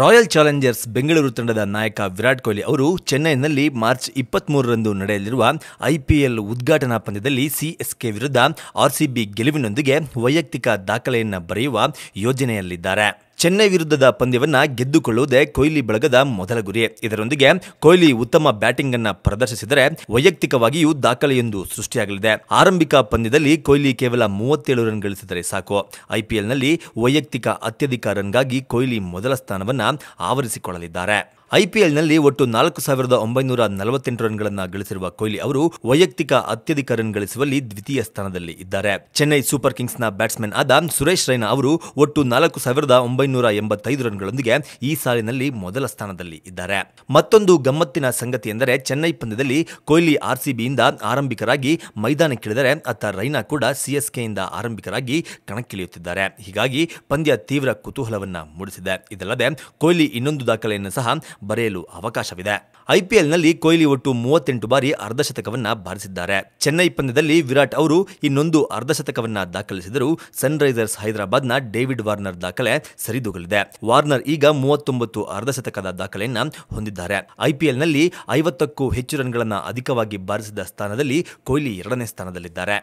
Royal Challengers Bengaluru ತಂಡದ ನಾಯಕ ವಿರಾಟ್ ಕೊಹ್ಲಿ ಅವರು ಚೆನ್ನೈನಲ್ಲಿ ಮಾರ್ಚ್ ಇಪ್ಪತ್ಮೂರರಂದು ನಡೆಯಲಿರುವ ಐಪಿಎಲ್ ಉದ್ಘಾಟನಾ ಪಂದ್ಯದಲ್ಲಿ ಸಿಎಸ್ಕೆ ವಿರುದ್ಧ ಆರ್ಸಿಬಿ ಗೆಲುವಿನೊಂದಿಗೆ ವೈಯಕ್ತಿಕ ದಾಖಲೆಯನ್ನು ಬರೆಯುವ ಯೋಜನೆಯಲ್ಲಿದ್ದಾರೆ. ಚೆನ್ನೈ ವಿರುದ್ಧದ ಪಂದ್ಯವನ್ನು ಗೆದ್ದುಕೊಳ್ಳುವುದೇ ಕೊಹ್ಲಿ ಬಳಗದ ಮೊದಲ ಗುರಿ. ಇದರೊಂದಿಗೆ ಕೊಹ್ಲಿ ಉತ್ತಮ ಬ್ಯಾಟಿಂಗ್ ಅನ್ನು ಪ್ರದರ್ಶಿಸಿದರೆ ವೈಯಕ್ತಿಕವಾಗಿಯೂ ದಾಖಲೆಯೊಂದು ಸೃಷ್ಟಿಯಾಗಲಿದೆ. ಆರಂಭಿಕ ಪಂದ್ಯದಲ್ಲಿ ಕೊಹ್ಲಿ ಕೇವಲ ಮೂವತ್ತೇಳು ರನ್ ಗಳಿಸಿದರೆ ಸಾಕು. ಐಪಿಎಲ್ನಲ್ಲಿ ವೈಯಕ್ತಿಕ ಅತ್ಯಧಿಕ ರನ್ಗಾಗಿ ಕೊಹ್ಲಿ ಮೊದಲ ಸ್ಥಾನವನ್ನು ಆವರಿಸಿಕೊಳ್ಳಲಿದ್ದಾರೆ. ಐಪಿಎಲ್ನಲ್ಲಿ ಒಟ್ಟು ನಾಲ್ಕು ಸಾವಿರದ ಒಂಬೈನೂರ ನಲವತ್ತೆಂಟು ರನ್ಗಳನ್ನು ಗಳಿಸಿರುವ ಕೊಹ್ಲಿ ಅವರು ವೈಯಕ್ತಿಕ ಅತ್ಯಧಿಕ ರನ್ ಗಳಿಸುವಲ್ಲಿ ದ್ವಿತೀಯ ಸ್ಥಾನದಲ್ಲಿ ಇದ್ದಾರೆ. ಚೆನ್ನೈ ಸೂಪರ್ ಕಿಂಗ್ಸ್ನ ಬ್ಯಾಟ್ಸ್ಮನ್ ಆದ ಸುರೇಶ್ ರೈನಾ ಅವರು ಒಟ್ಟು ನಾಲ್ಕು ಸಾವಿರದ ಒಂಬೈನೂರ ಎಂಬತ್ತೈದು ರನ್ಗಳೊಂದಿಗೆ ಈ ಸಾಲಿನಲ್ಲಿ ಮೊದಲ ಸ್ಥಾನದಲ್ಲಿ ಇದ್ದಾರೆ. ಮತ್ತೊಂದು ಗಮ್ಮತ್ತಿನ ಸಂಗತಿ ಎಂದರೆ ಚೆನ್ನೈ ಪಂದ್ಯದಲ್ಲಿ ಕೊಹ್ಲಿ ಆರ್ಸಿಬಿಯಿಂದ ಆರಂಭಿಕರಾಗಿ ಮೈದಾನಕ್ಕಿಳಿದರೆ ಅತ್ತ ರೈನಾ ಕೂಡ ಸಿಎಸ್ಕೆಯಿಂದ ಆರಂಭಿಕರಾಗಿ ಕಣಕ್ಕಿಳಿಯುತ್ತಿದ್ದಾರೆ. ಹೀಗಾಗಿ ಪಂದ್ಯ ತೀವ್ರ ಕುತೂಹಲವನ್ನು ಮೂಡಿಸಿದೆ. ಇದಲ್ಲದೆ ಕೊಹ್ಲಿ ಇನ್ನೊಂದು ದಾಖಲೆಯನ್ನು ಸಹ ಬರೆಯಲು ಅವಕಾಶವಿದೆ. ಐಪಿಎಲ್ನಲ್ಲಿ ಕೊಹ್ಲಿ ಒಟ್ಟು ಮೂವತ್ತೆಂಟು ಬಾರಿ ಅರ್ಧಶತಕವನ್ನ ಬಾರಿಸಿದ್ದಾರೆ. ಚೆನ್ನೈ ಪಂದ್ಯದಲ್ಲಿ ವಿರಾಟ್ ಅವರು ಇನ್ನೊಂದು ಅರ್ಧಶತಕವನ್ನ ದಾಖಲಿಸಿದರು ಸನ್ರೈಸರ್ಸ್ ಹೈದರಾಬಾದ್ನ ಡೇವಿಡ್ ವಾರ್ನರ್ ದಾಖಲೆ ಸರಿದೂಗಲಿದೆ. ವಾರ್ನರ್ ಈಗ ಮೂವತ್ತೊಂಬತ್ತು ಅರ್ಧಶತಕದ ದಾಖಲೆಯನ್ನ ಹೊಂದಿದ್ದಾರೆ. ಐಪಿಎಲ್ನಲ್ಲಿ ಐವತ್ತಕ್ಕೂ ಹೆಚ್ಚು ರನ್ಗಳನ್ನು ಅಧಿಕವಾಗಿ ಬಾರಿಸಿದ ಸ್ಥಾನದಲ್ಲಿ ಕೊಹ್ಲಿ ಎರಡನೇ ಸ್ಥಾನದಲ್ಲಿದ್ದಾರೆ.